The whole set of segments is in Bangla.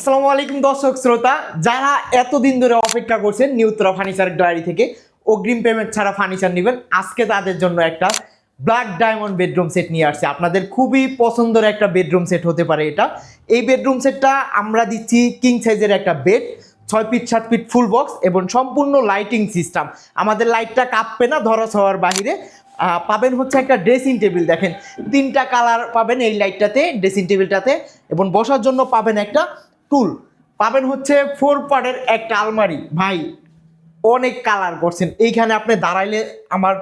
আসসালামু আলাইকুম দর্শক শ্রোতা, যারা এতদিন ধরে অপেক্ষা করছেন নিউত্রা ফার্নিচার গ্যালারি থেকে, অগ্রিম পেমেন্ট ছাড়া ফার্নিচার নেবেন। আজকে তাদের জন্য একটা ব্ল্যাক ডায়মন্ড বেডরুম সেট নিয়ে আসছে। আপনাদের খুবই পছন্দের একটা বেডরুম সেট হতে পারে এটা। এই বেডরুম সেটটা আমরা দিচ্ছি কিং সাইজের একটা বেড ছয় ফিট সাত ফিট ফুল বক্স এবং সম্পূর্ণ লাইটিং সিস্টেম আমাদের লাইটটা কাঁপবে না, ধরস হওয়ার বাহিরে। পাবেন হচ্ছে একটা ড্রেসিং টেবিল দেখেন। তিনটা কালার পাবেন এই লাইটটাতে ড্রেসিং টেবিলটাতে এবং বসার জন্য পাবেন একটা টুল পাবেন হচ্ছে ফোর পার্টের একটা আলমারি। ভাই, অনেক কালার করছেন। এইখানে আপনি দাঁড়াইলে আমার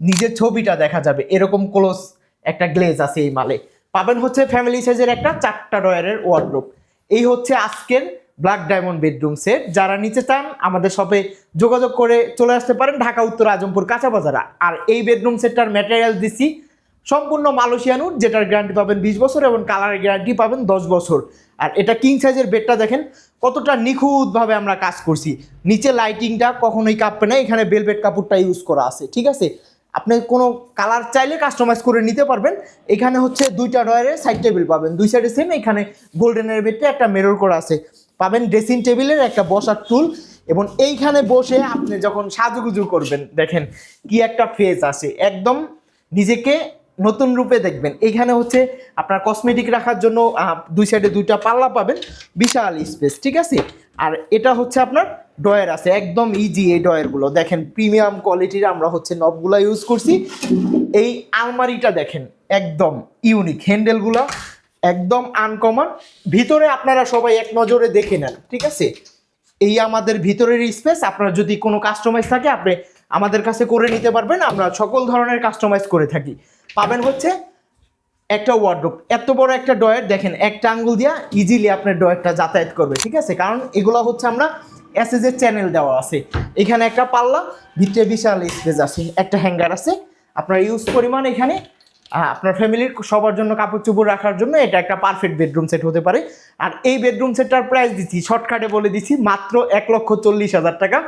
নিজের ছবিটা দেখা যাবে। এরকম ক্লোজ একটা গ্লেজ আছে এই মালে। পাবেন হচ্ছে ফ্যামিলি সাইজের একটা চারটা ডয়ারের ওয়ার্ড্রোপ এই হচ্ছে আজকের ব্ল্যাক ডায়মন্ড বেডরুম সেট যারা নিতে চান, আমাদের শপে যোগাযোগ করে চলে আসতে পারেন ঢাকা, উত্তর, আজমপুর, কাঁচা বাজারা। আর এই বেডরুম সেটটার ম্যাটেরিয়াল দিচ্ছি সম্পূর্ণ মালয়েশিয়ানুর, যেটার গ্যারান্টি পাবেন বিশ বছর এবং কালারের গ্যারান্টি পাবেন দশ বছর। আর এটা কিং সাইজের বেডটা দেখেন, কতটা নিখুঁতভাবে আমরা কাজ করছি। নিচে লাইটিংটা কখনোই কাঁপবে না, এখানে বেলভেট কাপড়টা ইউজ করা আছে, ঠিক আছে? আপনি কোনো কালার চাইলে কাস্টমাইজ করে নিতে পারবেন। এখানে হচ্ছে দুইটা ডয়ারের সাইড টেবিল পাবেন। দুই সাইডে সেম এখানে গোল্ডেনের বেডটা একটা মেরর করা আছে। পাবেন ড্রেসিং টেবিলের একটা বসার টুল এবং এইখানে বসে আপনি যখন সাজুগুজু করবেন, দেখেন কি একটা ফেজ আসে একদম নিজেকে নতুন রূপে দেখবেন। এখানে হচ্ছে আপনার কসমেটিক রাখার জন্য দুই সাইডে দুইটা পাল্লা পাবেন, বিশাল স্পেস ঠিক আছে? আর এটা হচ্ছে আপনার ডয়ার আছে, একদম ইজি এই ডয়ারগুলো দেখেন প্রিমিয়াম কোয়ালিটির আমরা হচ্ছে নবগুলো ইউজ করছি। এই আলমারিটা দেখেন, একদম ইউনিক হ্যান্ডেলগুলো একদম আনকমন ভিতরে আপনারা সবাই এক নজরে দেখে নেন, ঠিক আছে? এই আমাদের ভিতরের স্পেস আপনার যদি কোনো কাস্টমাইজ থাকে, আপনি আমাদের কাছে করে নিতে পারবেন, আমরা সকল ধরনের কাস্টমাইজ করে থাকি। পাবেন হচ্ছে একটা ওয়ার্ড্রোপ এত বড় একটা ডয়ার দেখেন, একটা আঙ্গুল দিয়া ইজিলি আপনার ডয়ারটা যাতায়াত করবে, ঠিক আছে? কারণ এগুলো হচ্ছে আমরা এসএসের চ্যানেল দেওয়া আছে। এখানে একটা পাল্লা, ভিতরে বিশাল স্পেস আছে, একটা হ্যাঙ্গার আছে। আপনার ইউজ পরিমাণ এখানে আপনার ফ্যামিলির সবার জন্য কাপড় চোপড় রাখার জন্য এটা একটা পারফেক্ট বেডরুম সেট হতে পারে। আর এই বেডরুম সেটটার প্রাইস দিচ্ছি শর্টকাটে বলে দিচ্ছি, মাত্র এক লক্ষ চল্লিশ হাজার টাকা।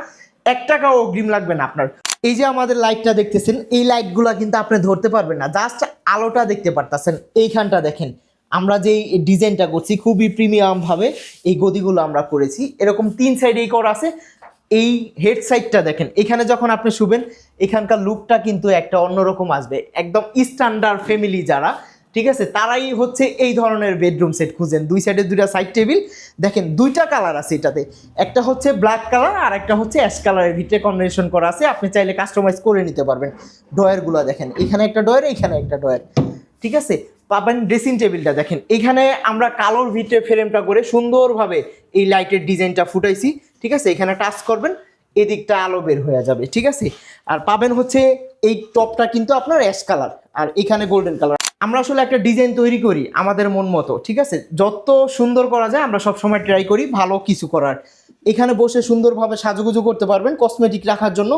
এক টাকাও অগ্রিম লাগবে না আপনার। এই যে আমাদের লাইটটা দেখতেছেন, এই লাইটগুলো কিন্তু আপনি ধরতে পারবেন না। জাস্ট আলোটা দেখতে পারতেছেন, এইখানটা দেখেন। আমরা যে ডিজাইনটা করছি, খুবই প্রিমিয়াম ভাবে এই গদিগুলো আমরা করেছি। এরকম তিন সাইডেই করা আছে। এই হেড সাইডটা দেখেন, এখানে যখন আপনি শুবেন, এখানকার লুকটা কিন্তু একটা অন্যরকম আসবে। একদম স্ট্যান্ডার্ড ফ্যামিলি যারা ঠিক আছে? তারাই হচ্ছে এই ধরনের বেডরুম সেট খুঁজেন। দুই সাইডে দুইটা সাইড টেবিল দেখেন, দুইটা কালার আছে এটাতে। একটা হচ্ছে ব্ল্যাক কালার আর একটা হচ্ছে অ্যাশ কালারের ভিতরে কম্বিনেশন করা আছে। আপনি চাইলে কাস্টমাইজ করে নিতে পারবেন। ডয়ারগুলো দেখেন, এখানে একটা ডয়ার এখানে একটা ডয়ার ঠিক আছে? পাবেন ড্রেসিং টেবিলটা দেখেন, এখানে আমরা কালোর ভিতরে ফ্রেমটা করে সুন্দরভাবে এই লাইটের ডিজাইনটা ফুটাইছি। ঠিক আছে? এখানে টাচ করবেন, এদিকটা আলো বের হয়ে যাবে। ঠিক আছে? আর পাবেন হচ্ছে এই টপটা কিন্তু আপনার অ্যাশ কালার আর এখানে গোল্ডেন কালার আমরা আসলে একটা ডিজাইন তৈরি করি আমাদের মন মতো, ঠিক আছে? যত সুন্দর করা যায় আমরা সব সময় ট্রাই করি ভালো কিছু করার। এখানে বসে সুন্দরভাবে সাজুগুজু করতে পারবেন কসমেটিক রাখার জন্য।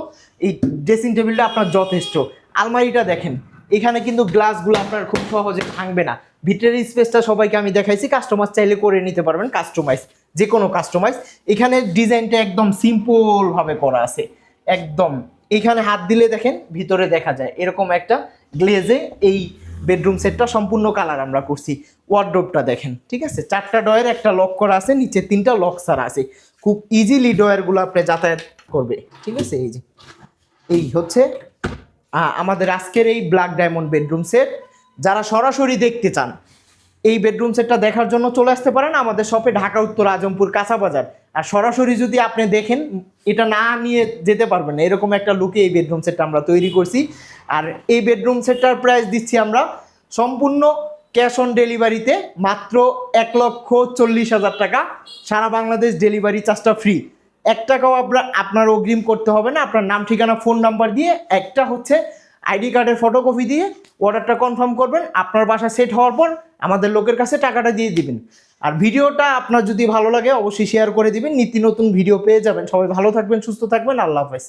এই ড্রেসিং টেবিলটা আপনার যথেষ্ট। আলমারিটা দেখেন, এখানে কিন্তু গ্লাসগুলো আপনার খুব সহজে ভাঙবে না। ভিতরের স্পেসটা সবাইকে আমি দেখাইছি কাস্টমার চাইলে করে নিতে পারবেন কাস্টমাইজ যে কোনো কাস্টমাইজ এখানে ডিজাইনটা একদম সিম্পলভাবে করা আছে, একদম। এখানে হাত দিলে দেখেন, ভিতরে দেখা যায়, এরকম একটা গ্লেজে এই বেডরুম সেটটা সম্পূর্ণ কালার আমরা করছি। ওয়ার্ড্রোপটা দেখেন, ঠিক আছে? চারটা ডয়ের একটা লক করা আছে, নিচে তিনটা লক ছাড়া আছে। খুব ইজিলি ডয়ারগুলো আপনি যাতায়াত করবে, ঠিক আছে? এই যে, এই হচ্ছে আমাদের আজকের এই ব্ল্যাক ডায়মন্ড বেডরুম সেট যারা সরাসরি দেখতে চান, এই বেডরুম সেটটা দেখার জন্য চলে আসতে পারেন আমাদের শপে ঢাকা, উত্তর, আজমপুর, কাঁচা বাজার। আর সরাসরি যদি আপনি দেখেন, এটা না নিয়ে যেতে পারবেন না। এরকম একটা লুকে এই বেডরুম সেটটা আমরা তৈরি করছি। আর এই বেডরুম সেটটার প্রাইস দিচ্ছি আমরা সম্পূর্ণ ক্যাশ অন ডেলিভারিতে মাত্র এক লক্ষ চল্লিশ হাজার টাকা। সারা বাংলাদেশ ডেলিভারি চার্জটা ফ্রি এক টাকাও আপনার আপনার অগ্রিম করতে হবে না। আপনার নাম, ঠিকানা ফোন নাম্বার দিয়ে একটা হচ্ছে আইডি কার্ডের ফটোকপি দিয়ে অর্ডারটা কনফার্ম করবেন। আপনার বাসা সেট হওয়ার পর আমাদের লোকের কাছে টাকাটা দিয়ে দিবেন। আর ভিডিওটা আপনার যদি ভালো লাগে, অবশ্যই শেয়ার করে দিবেন। নিত্য নতুন ভিডিও পেয়ে যাবেন। সবাই ভালো থাকবেন, সুস্থ থাকবেন। আল্লাহ হাফেজ।